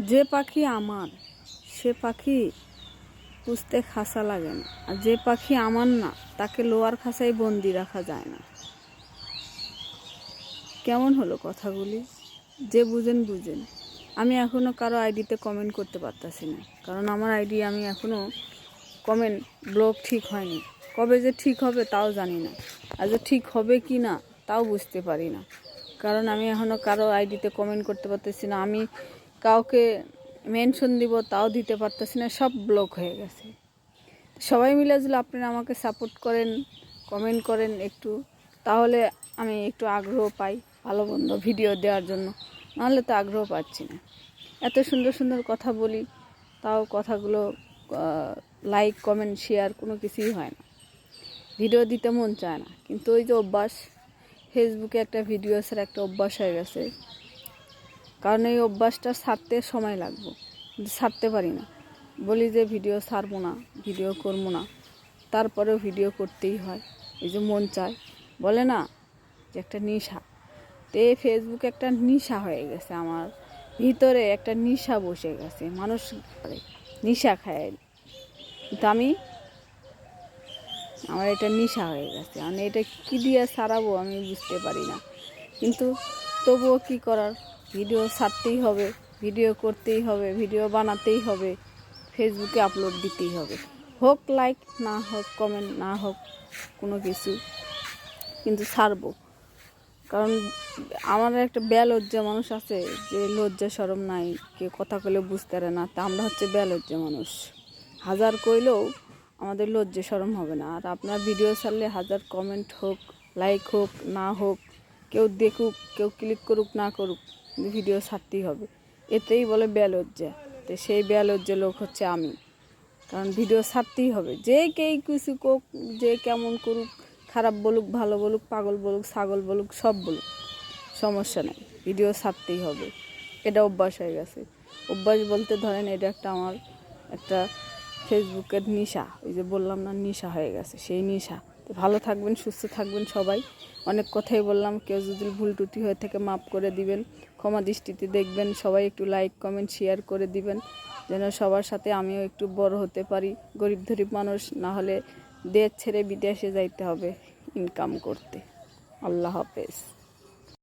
যে পাখি আমার, সে পাখি পুষতে খাসা লাগে না। আর যে পাখি আমার না, তাকে লোয়ার খাসায় বন্দি রাখা যায় না। কেমন হলো কথাগুলি? যে বুঝেন বুঝেন। আমি এখনও কারও আইডিতে কমেন্ট করতে পারতাছি না। কারণ আমার আইডি আমি এখনও কমেন্ট ব্লগ ঠিক হয়নি। কবে যে ঠিক হবে তাও জানি না। আর যে ঠিক হবে কি না, তাও বুঝতে পারি না। কারণ আমি এখনও কারও আইডিতে কমেন্ট করতে পারতেছি না। আমি কাউকে মেনশন দিব, তাও দিতে পারতেছি না, সব ব্লক হয়ে গেছে। সবাই মিলে যদি আপনারা আমাকে সাপোর্ট করেন কমেন্ট করেন একটু, তাহলে আমি একটু আগ্রহ পাই ভালো মন্দ ভিডিও দেওয়ার জন্য। নাহলে তো আগ্রহ পাচ্ছি না। এত সুন্দর সুন্দর কথা বলি, তাও কথাগুলো লাইক কমেন্ট শেয়ার কোনো কিছুই হয় না। ভিডিও দিতে মন চায় না। কিন্তু ওই যে অভ্যাস ফেসবুকে একটা ভিডিও ছাড়া একটা অভ্যাস হয়ে গেছে। কারণ এই অভ্যাসটা ছাড়তে সময় লাগবে। ছাড়তে পারি না। বলি যে ভিডিও ছাড়বো না ভিডিও করব না। তারপরেও ভিডিও করতেই হয়। এই যে মন চায়। বলে না যে একটা নেশা। তো এই ফেসবুক একটা নেশা হয়ে গেছে আমার। ভিতরে একটা নেশা বসে গেছে। মানুষ নেশা খায়। কিন্তু আমি, আমার এটা নেশা হয়ে গেছে। আমি এটা কী দিয়ে সারাবো আমি বুঝতে পারি না। কিন্তু তবুও কী করার? ভিডিও ছাড়তেই হবে, ভিডিও করতেই হবে, ভিডিও বানাতেই হবে ফেসবুকে আপলোড দিতেই হবে। হোক লাইক না হোক কমেন্ট না হোক কোনো কিছু, কিন্তু ছাড়বো। কারণ আমার একটা বেলজ্জা মানুষ আছে, যে লজ্জা সরম নাই, কেউ কথা কইলে বুঝতে পারে না। তা আমরা হচ্ছে বেলজ্জা মানুষ। হাজার কইলেও আমাদের লজ্জা সরম হবে না। আর আপনার ভিডিও ছাড়লে হাজার কমেন্ট হোক লাইক হোক, না হোক, কেউ দেখুক, কেউ ক্লিক করুক, না করুক ভিডিও ছাড়তেই হবে। এতেই বলে বেলজ্জা। তো সেই বেলজ্জা লোক হচ্ছে আমি। কারণ ভিডিও ছাড়তেই হবে। যে কেই কিছু কোক যে কেমন করুক, খারাপ বলুক, ভালো বলুক, পাগল বলুক, ছাগল বলুক, সব বলুক, সমস্যা নেই। ভিডিও ছাড়তেই হবে। এটা অভ্যাস হয়ে গেছে। অভ্যাস বলতে ধরেন এটা একটা আমার একটা ফেসবুকের নেশা। ওই যে বললাম না, নেশা হয়ে গেছে। সেই নেশা। তো ভালো থাকবেন, সুস্থ থাকবেন সবাই। অনেক কথাই বললাম, কেউ যদি ভুল টুটি হয়ে থেকে মাফ করে দিবেন। ক্ষমা দৃষ্টিতে দেখবেন, সবাই একটু লাইক কমেন্ট শেয়ার করে দিবেন, যেন সবার সাথে আমিও একটু বড় হতে পারি। গরিব ধরিব মানুষ, না হলে দেশ ছেড়ে বিদেশে যাইতে হবে ইনকাম করতে। আল্লাহ হাফেজ।